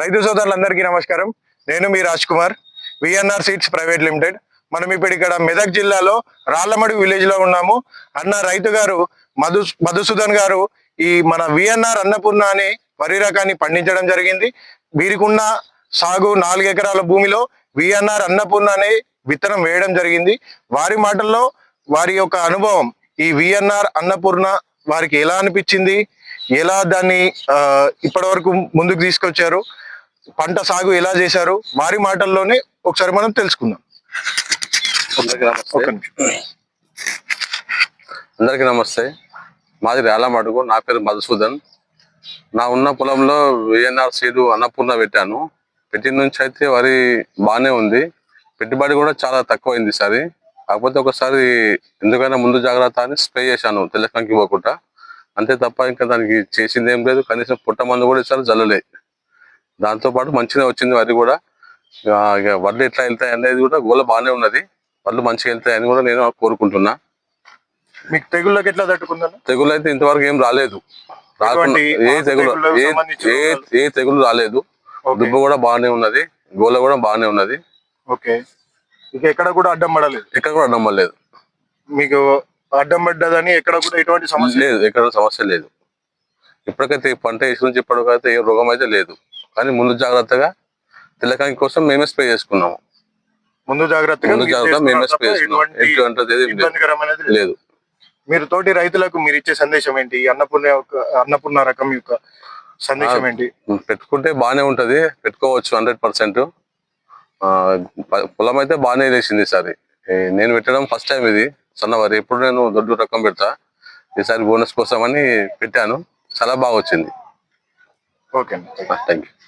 రైతు సోదరులందరికీ నమస్కారం. నేను మీ Raj Kumar VNR Seeds Private Limited మనం ఇప్పుడు ఇక్కడ మెదక్ జిల్లాలో రాళ్ళమడి విలేజ్లో ఉన్నాము. అన్న రైతు గారు మధు మధుసూదన్ గారు ఈ మన విఎన్ఆర్ అన్నపూర్ణ అనే వరి రకాన్ని పండించడం జరిగింది. వీరికున్న సాగు నాలుగు ఎకరాల భూమిలో విఎన్ఆర్ అన్నపూర్ణ అనే విత్తనం వేయడం జరిగింది. వారి మాటల్లో వారి యొక్క అనుభవం ఈ విఎన్ఆర్ అన్నపూర్ణ వారికి ఎలా అనిపించింది? ఎలా దాన్ని ఇప్పటి వరకు ముందుకు తీసుకొచ్చారు పంట సాగు ఎలా చేశారు వారి మాటల్లోనే ఒకసారి మనం తెలుసుకుందాం. అందరికీ నమస్తే. మాది రేలమడుగు నా పేరు మధుసూదన్. నా ఉన్న పొలంలో విఎన్ఆర్ సీడు అన్నపూర్ణ పెట్టాను. పెట్టిన నుంచి అయితే వరి బాగానే ఉంది. పెట్టుబడి కూడా చాలా తక్కువైంది ఈసారి. కాకపోతే ఒకసారి ఎందుకైనా ముందు జాగ్రత్త అని స్ప్రే చేశాను తెల్లకంకి పోకుండా. అంతే తప్ప ఇంకా దానికి చేసింది ఏం లేదు. కనీసం పుట్ట మందు కూడా జల్లలే దాంతో పాటు మంచిగా వచ్చింది వరి కూడా. ఇక వడ్లు ఎట్లా వెళ్తాయి అనేది కూడా గోల బాగానే ఉన్నది. వడ్లు మంచిగా వెళ్తాయని కూడా నేను కోరుకుంటున్నా. మీకు తెగుళ్ళకి ఎట్లా తట్టుకుందన్న? తెగులు అయితే ఇంతవరకు ఏం రాలేదు. రాకుండా ఏ తెగులు ఏ తెగులు రాలేదు. దుబ్బ కూడా బాగానే ఉన్నది. గోల కూడా బాగానే ఉన్నది. ఓకే. ఇక ఎక్కడ కూడా అడ్డం పడలేదు? ఎక్కడ కూడా నమ్మలేదు మీకు అడ్డం పడ్డదని ఎక్కడ కూడా ఎటువంటి సమస్య లేదు ఎక్కడ సమస్య లేదు. ఇప్పటికైతే పంట వేసి నుంచి ఇప్పటికైతే ఏ రోగం అయితే లేదు. కానీ ముందు జాగ్రత్తగా తెల్లకాయ కోసం మేమే స్ప్రే చేసుకున్నాము. ముందు జాగ్రత్తగా ముందు మీరు జాగ్రత్త మేమే స్ప్రే చేసుకున్నాం లేదు. మీరు తోటి రైతులకు మీరు ఇచ్చే సందేశం ఏంటి? అన్నపూర్ణ యొక్క అన్నపూర్ణ రకం యొక్క సందేశం ఏంటి? పెట్టుకుంటే బాగానే ఉంటది. పెట్టుకోవచ్చు హండ్రెడ్ పర్సెంట్. పొలం అయితే బాగానే వేసింది ఈసారి. ఏ, నేను పెట్టడం ఫస్ట్ టైం ఇది. సన్నవారి. ఎప్పుడు నేను దొడ్డు రకం పెడతా. ఈసారి బోనస్ కోసం అని పెట్టాను. చాలా బాగా వచ్చింది. ఓకే అండి. Thank you